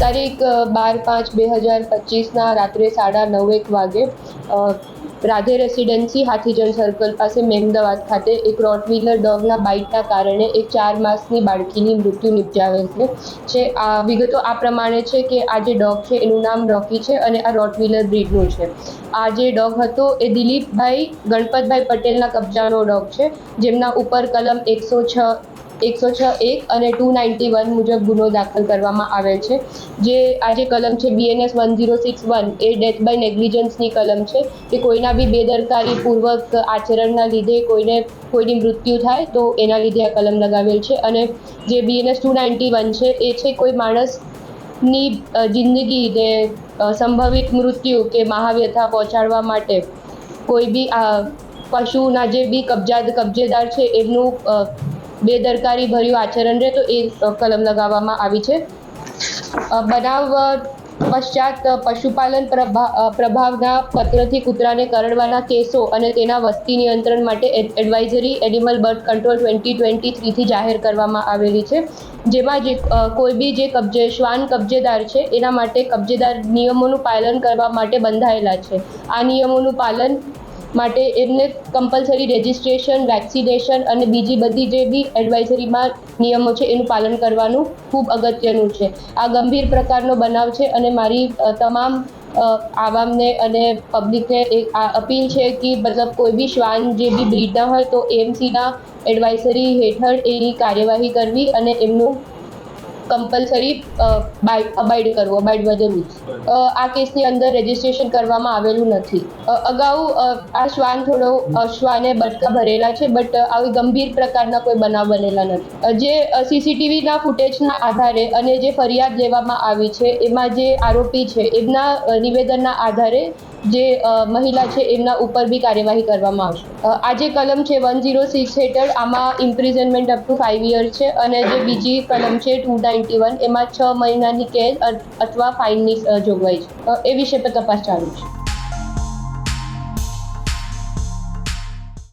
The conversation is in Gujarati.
તારીખ બાર પાંચ બે હજાર પચીસના રાત્રે સાડા નવેક વાગે અ, રાધે રેસિડેન્સી હાથીજન સર્કલ પાસે મેમદાવાદ ખાતે એક રોટવીલર ડોગના બાઇટના કારણે એક ચાર માસની બાળકીની મૃત્યુ નિપજાવેલ છે. છે આ વિગતો આ પ્રમાણે છે કે આ જે ડોગ છે એનું નામ રોકી છે અને આ રોટવીલર બ્રીડનું છે. આ જે ડોગ હતો એ દિલીપભાઈ ગણપતભાઈ પટેલના કબજાનો ડોગ છે જેમના ઉપર કલમ એકસો છ એકસો છ એક અને ટુ નાઇન્ટી વન મુજબ ગુનો દાખલ કરવામાં આવેલ છે. જે આ જે કલમ છે BNS one zero six one a death by નેગ્લિજન્સની કલમ છે કે કોઈના બી બેદરકારીપૂર્વક આચરણના લીધે કોઈને કોઈની મૃત્યુ થાય તો એના લીધે આ કલમ લગાવેલ છે. અને જે બીએનએસ ટુ નાઇન્ટી વન છે, એ છે કોઈ માણસની જિંદગી જિંદગીને સંભવિત મૃત્યુ કે મહાવ્યથા પહોંચાડવા માટે કોઈ બી પશુના જે બી કબજા કબજેદાર છે, એમનું બેદરકારી ભર્યું આચરણ રહે તો એ કલમ લગાવવામાં આવી છે. બનાવ પશ્ચાત પશુપાલન પ્રભા પ્રભાવના પત્રથી કૂતરાને કરડવાના કેસો અને તેના વસ્તી નિયંત્રણ માટે ad- advisory animal birth control twenty twenty થ્રીથી જાહેર કરવામાં આવેલી છે. જેમાં જે કોઈ બી જે કબજે, શ્વાન કબજેદાર છે, એના માટે કબજેદાર નિયમોનું પાલન કરવા માટે બંધાયેલા છે. આ નિયમોનું પાલન માટે એમને કમ્પલસરી રજિસ્ટ્રેશન વેક્સિનેશન અને બીજી બધી જે બી એડવાઇઝરીમાં નિયમો છે, એનું પાલન કરવાનું ખૂબ અગત્યનું છે. આ ગંભીર પ્રકારનો બનાવ છે અને મારી તમામ આવામને અને પબ્લિકને એક આ અપીલ છે કે મતલબ કોઈ બી શ્વાન જે બી બ્રીડના હોય તો એમસીના એડવાઇઝરી હેઠળ એની કાર્યવાહી કરવી અને એમનું કમ્પલસરી અબાઇડ કરવો અબાઇડ જરૂર આ કેસની અંદર રજીસ્ટ્રેશન કરવામાં આવેલું નથી. અગાઉ આ શ્વાન થોડો શ્વાને બટકા ભરેલા છે બટ આવી ગંભીર પ્રકારના કોઈ બનાવ બનેલા નથી. જે સીસીટીવીના ફૂટેજના આધારે અને જે ફરિયાદ લેવામાં આવી છે એમાં જે આરોપી છે એમના નિવેદનના આધારે જે મહિલા છે, એમના ઉપર બી કાર્યવાહી કરવામાં આવશે. આ જે કલમ છે, વન ઝીરો સિક્સ હેઠળ આમાં imprisonment up to five year છે અને જે બીજી કલમ છે ટુ નાઇન્ટી વન એમાં છ મહિનાની કેદ અથવા ફાઇનની જોગવાઈ છે. એ વિશે પણ તપાસ ચાલુ છે.